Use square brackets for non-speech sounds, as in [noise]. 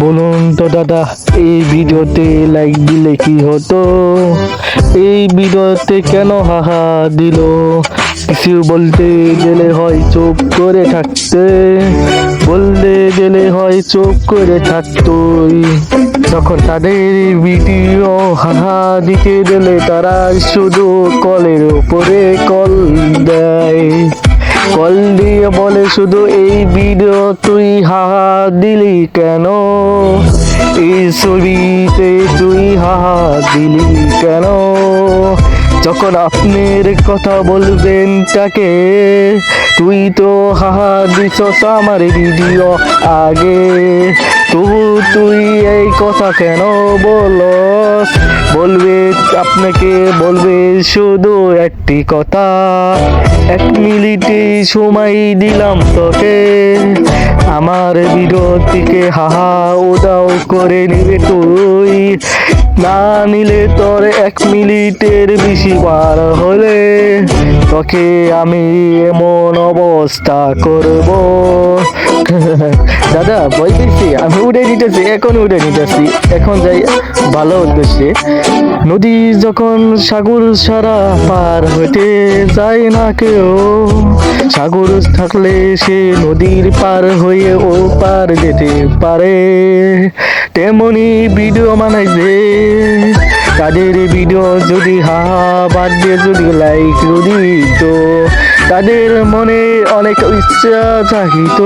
বলুন তো দাদা, এই ভিডিওতে লাইক দিলে কি হতো? এই ভিডিওতে কেন হাহা দিল? কিছু বলতে গেলে হয় চুপ করে থাকতে। বলতে গেলে হয় চুপ করে থাকতই। যখন তাদের ভিডিও হাহা দিতে গেলে তারা শুধু কলের উপরে কল দেয়। কল দিয়ে বলে শুধু এই ভিডিও তুই হাহা দিলি কেন? এই ছবিতে তুই হাহা দিলি কেন? যখন আপনার কথা বলবেন তাকে, তুই তো হাহা দিছস আমার ভিডিও আগে। তবু তুই এই কথা কেন বলস? বলবে আপনাকে, বলবে শুধু একটি কথা। এক মিনিটে সময় দিলাম তোকে। আমার বিরতিকে হাহা উদাও করে নিবে তুই। না নিলে তোর এক মিনিটের বেশি বার হলে তোকে আমি এমন অবস্থা করব। [laughs] দাদা বই দিচ্ছি আমি উঠে নিতেছি, এখন উঠে নিতেছি। এখন যাই, ভালো উদ্দেশ্যে। নদী যখন সাগর সারা পার হতে যায় না কেউ, সাগর থাকলে সে নদীর পার হয়ে ও পার যেতে পারে। তেমনি ভিডিও বানাই যে তাদের ভিডিও যদি হা বাদ দিয়ে যদি লাইক যদি তো তাদের মনে অনেক ইচ্ছা থাকিত